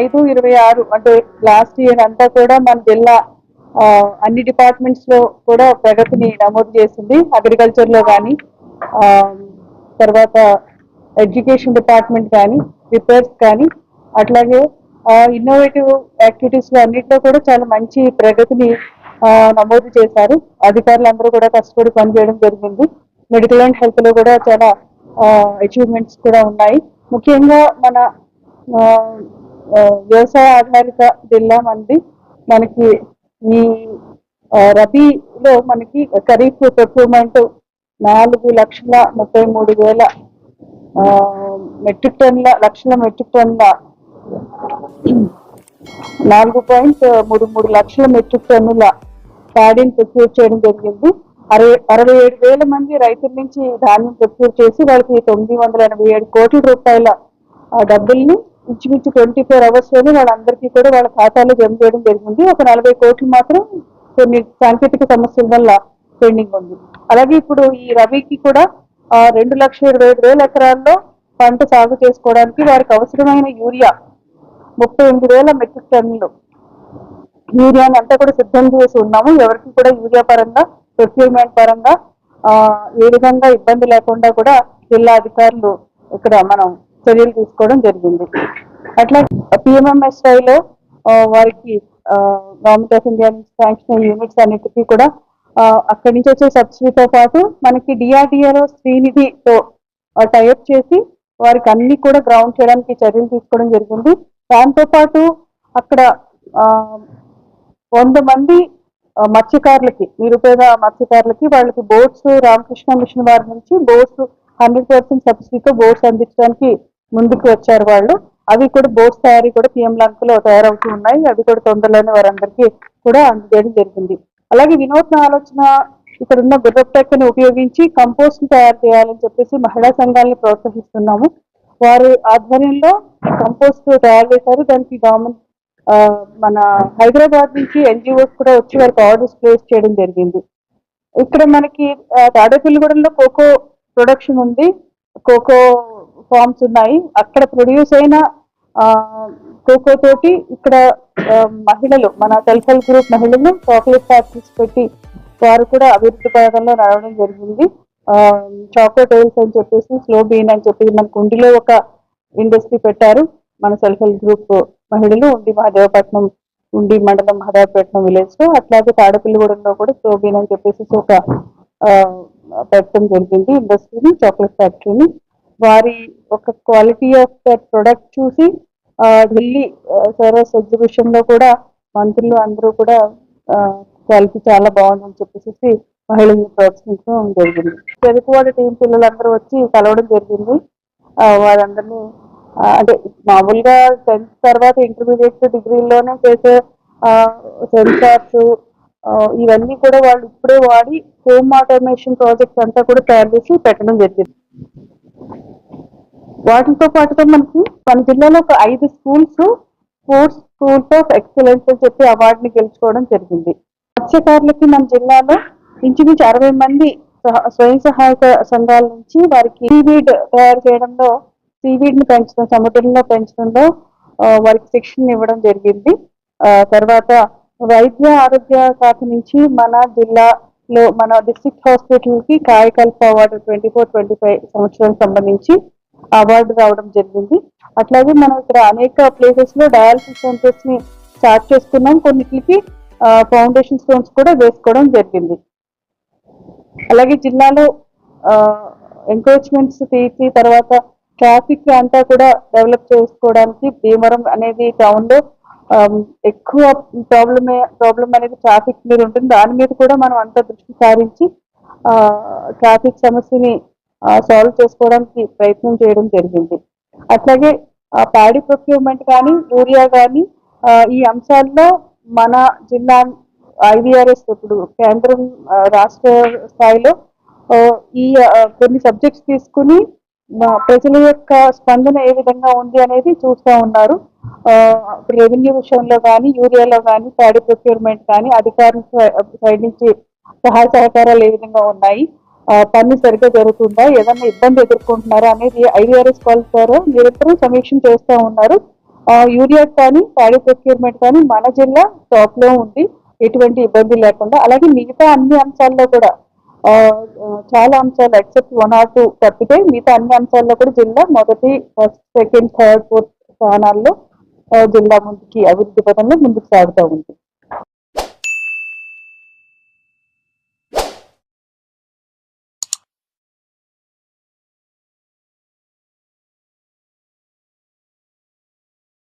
ఐదు ఇరవై ఆరు అంటే లాస్ట్ ఇయర్ అంతా కూడా మన జిల్లా అన్ని డిపార్ట్మెంట్స్లో కూడా ప్రగతిని నమోదు చేసింది. అగ్రికల్చర్లో కానీ తర్వాత ఎడ్యుకేషన్ డిపార్ట్మెంట్ కానీ రిపేర్స్ కానీ అట్లాగే ఇన్నోవేటివ్ యాక్టివిటీస్ అన్నింటిలో కూడా చాలా మంచి ప్రగతిని నమోదు చేశారు. అధికారులందరూ కూడా కష్టపడి పనిచేయడం జరిగింది. మెడికల్ అండ్ హెల్త్లో కూడా చాలా అచీవ్మెంట్స్ కూడా ఉన్నాయి. ముఖ్యంగా మన వ్యవసాయ ఆధారిత జిల్లా మనది మనకి ఈ రబీలో మనకి ఖరీఫ్ ప్రొక్యూర్మెంట్ నాలుగు లక్షల ముప్పై మూడు వేల మెట్రిక్ టన్నుల లక్షల మెట్రిక్ టన్నుల నాలుగు పాయింట్ మూడు మూడు లక్షల మెట్రిక్ టన్నుల ప్యాడీని ప్రొక్యూర్ చేయడం జరిగింది. అరవై అరవై ఏడు వేల మంది రైతుల నుంచి ధాన్యం ప్రొక్యూర్ చేసి వాళ్ళకి తొమ్మిది వందల ఎనభై ఏడు కోట్ల రూపాయల ఆ డబ్బుల్ని ఇంచుమించు ట్వంటీ ఫోర్ అవర్స్లోనే వాళ్ళందరికీ కూడా వాళ్ళ ఖాతాలో జమ చేయడం జరిగింది. ఒక నలభై కోట్లు మాత్రం కొన్ని సాంకేతిక సమస్యల వల్ల పెండింగ్ ఉంది. అలాగే ఇప్పుడు ఈ రవికి కూడా ఆ, రెండు లక్షల ఇరవై ఐదు వేల ఎకరాల్లో పంట సాగు చేసుకోవడానికి వారికి అవసరమైన యూరియా ముప్పై ఎనిమిది వేల మెట్రిక్ టన్నులు. యూరియాని అంతా కూడా సిద్ధం చేసి ఉన్నాము. ఎవరికి కూడా యూరియా పరంగా ప్రొక్యూర్మెంట్ పరంగా ఆ, ఏ విధంగా ఇబ్బంది లేకుండా కూడా జిల్లా అధికారులు ఇక్కడ మనం చర్యలు తీసుకోవడం జరిగింది. అట్లా పిఎంఎంఎస్ఐలో వారికి గవర్నమెంట్ ఆఫ్ ఇండియా నుంచి శాంక్షన్ యూనిట్స్ అన్నిటికీ కూడా అక్కడి నుంచి వచ్చే సబ్సిడీతో పాటు మనకి డిఆర్డిఏలో శ్రీనిధితో టైఅప్ చేసి వారికి అన్ని కూడా గ్రౌండ్ చేయడానికి చర్యలు తీసుకోవడం జరిగింది. దాంతో పాటు అక్కడ వంద మంది మత్స్యకారులకి నిరుపేద మత్స్యకారులకి వాళ్ళకి బోట్స్ రామకృష్ణ మిషన్ వారి నుంచి బోట్స్ హండ్రెడ్ పర్సెంట్ సబ్సిడీతో బోట్స్ అందించడానికి ముందుకు వచ్చారు వాళ్ళు. అవి కూడా బోట్స్ తయారీ కూడా పిఎం లంకలో తయారవుతూ ఉన్నాయి. అవి కూడా తొందరలోనే వారందరికీ కూడా అందజేయడం జరిగింది. అలాగే వినూత్న ఆలోచన ఇక్కడ ఉన్న గుర్రపెక్కని ఉపయోగించి కంపోస్ట్ తయారు చేయాలని చెప్పేసి మహిళా సంఘాలని ప్రోత్సహిస్తున్నాము. వారి ఆధ్వర్యంలో కంపోస్ట్ తయారు చేశారు. దానికి గవర్నమెంట్ మన హైదరాబాద్ నుంచి ఎన్జిఓస్ కూడా వచ్చి వారికి ఆర్డర్స్ ప్లేస్ చేయడం జరిగింది. ఇక్కడ మనకి తాడేపల్లిగూడెంలో కోకో ప్రొడక్షన్ ఉంది. కోకో ఫార్మ్స్ ఉన్నాయి. అక్కడ ప్రొడ్యూస్ అయిన ఆ, కోకో తోటి ఇక్కడ మహిళలు మన సెల్ఫ్ హెల్ప్ గ్రూప్ మహిళలు చాక్లెట్ ఫ్యాక్టరీస్ పెట్టి వారు కూడా అభివృద్ధి పథకంలో నడవడం జరిగింది. చాక్లెట్ ఆయిల్స్ అని చెప్పేసి స్లో బీన్ అని చెప్పి మన కుండిలో ఒక ఇండస్ట్రీ పెట్టారు. మన సెల్ఫ్ హెల్ప్ గ్రూప్ మహిళలు ఉండి మహాదేవపట్నం ఉండి మండలం మహాదేవపట్నం విలేజ్లో అట్లాగే తాడపల్లిగూడెంలో కూడా సోబీన్ అని చెప్పేసి ఒక పెట్టడం జరిగింది. ఇండస్ట్రీని చాక్లెట్ ఫ్యాక్టరీని వారి ఒక క్వాలిటీ ఆఫ్ ద ప్రొడక్ట్ చూసి ఢిల్లీ సర్వస్ ఎగ్జిబిషన్లో కూడా మంత్రులు అందరూ కూడా క్వాలిటీ చాలా బాగుందని చెప్పేసి మహిళల్ని ప్రోత్సహించడం జరిగింది. తెలుగువాడ టీం పిల్లలందరూ వచ్చి కలవడం జరిగింది. వారందరినీ అంటే మామూలుగా టెన్త్ తర్వాత ఇంటర్మీడియట్ డిగ్రీలోనే చేసే సెన్సార్స్ ఇవన్నీ కూడా వాళ్ళు ఇప్పుడే వాడి హోమ్ ఆటోమేషన్ ప్రాజెక్ట్స్ అంతా కూడా తయారు చేసి పెట్టడం జరిగింది. వాటితో పాటుగా మనకి మన జిల్లాలో ఒక ఐదు schools sports schools of excellence అని చెప్పి అవార్డుని గెలుచుకోవడం జరిగింది. మత్స్యకారులకి మన జిల్లాలో ఇంచుమించు అరవై మంది సహ- స్వయం సహాయక సంఘాల నుంచి వారికి సీవీడ్ తయారు చేయడంలో సీవీడ్ని పెంచడం సముద్రంలో పెంచడంలో వారికి శిక్షణ ఇవ్వడం జరిగింది. ఆ, తర్వాత వైద్య ఆరోగ్య శాఖ నుంచి మన జిల్లాలో మన డిస్ట్రిక్ట్ హాస్పిటల్కి Kayakalp award twenty four twenty five సంవత్సరానికి సంబంధించి అవార్డు రావడం జరిగింది. అట్లాగే మనం ఇక్కడ అనేక ప్లేసెస్లో డయాలసిస్ సెంటర్స్ని స్టార్ట్ చేసుకున్నాం. కొన్నిటికి ఫౌండేషన్ స్టోన్స్ కూడా వేసుకోవడం జరిగింది. అలాగే జిల్లాలో ఎంకరేజ్మెంట్స్ తీసి తర్వాత ట్రాఫిక్ అంతా కూడా డెవలప్ చేసుకోవడానికి భీమవరం అనేది టౌన్లో ఎక్కువ ప్రాబ్లమ్ ప్రాబ్లం అనేది ట్రాఫిక్ మీద ఉంటుంది. దాని మీద కూడా మనం అంత దృష్టి సారించి ట్రాఫిక్ సమస్యని సాల్వ్ చేసుకోవడానికి ప్రయత్నం చేయడం జరిగింది. అట్లాగే ప్యాడీ ప్రొక్యూర్మెంట్ కానీ యూరియా కానీ ఈ అంశాల్లో మన జిల్లా ఐవీఆర్ఎస్ ఇప్పుడు కేంద్రం రాష్ట్ర స్థాయిలో ఈ కొన్ని సబ్జెక్ట్స్ తీసుకుని ప్రజల యొక్క స్పందన ఏ విధంగా ఉంది అనేది చూస్తూ ఉన్నారు. రెవెన్యూ విషయంలో కానీ యూరియాలో కానీ ప్యాడీ ప్రొక్యూర్మెంట్ కానీ అధికారుల సైడ్ నుంచి సహాయ సహకారాలు ఏ విధంగా ఉన్నాయి? పని సరిగ్గా జరుగుతుందా? ఏదైనా ఇబ్బంది ఎదుర్కొంటున్నారా అనేది ఐవీఆర్ఎస్ వాళ్ళ ద్వారా నిరంతరం సమీక్ష చేస్తూ ఉన్నారు. యూరియా కానీ ప్యాడీ ప్రొక్యూర్మెంట్ కానీ మన జిల్లా టాప్లో ఉంది. ఎటువంటి ఇబ్బంది లేకుండా. అలాగే మిగతా అన్ని అంశాల్లో కూడా చాలా అంశాలు ఎక్సెప్ట్ వన్ ఆర్ టూ తప్పితే మిగతా అన్ని అంశాల్లో కూడా జిల్లా మొదటి ఫస్ట్ సెకండ్ థర్డ్ ఫోర్త్ స్థానాల్లో జిల్లా ముందుకి అభివృద్ధి పథంలో ముందుకు సాగుతూ ఉంది.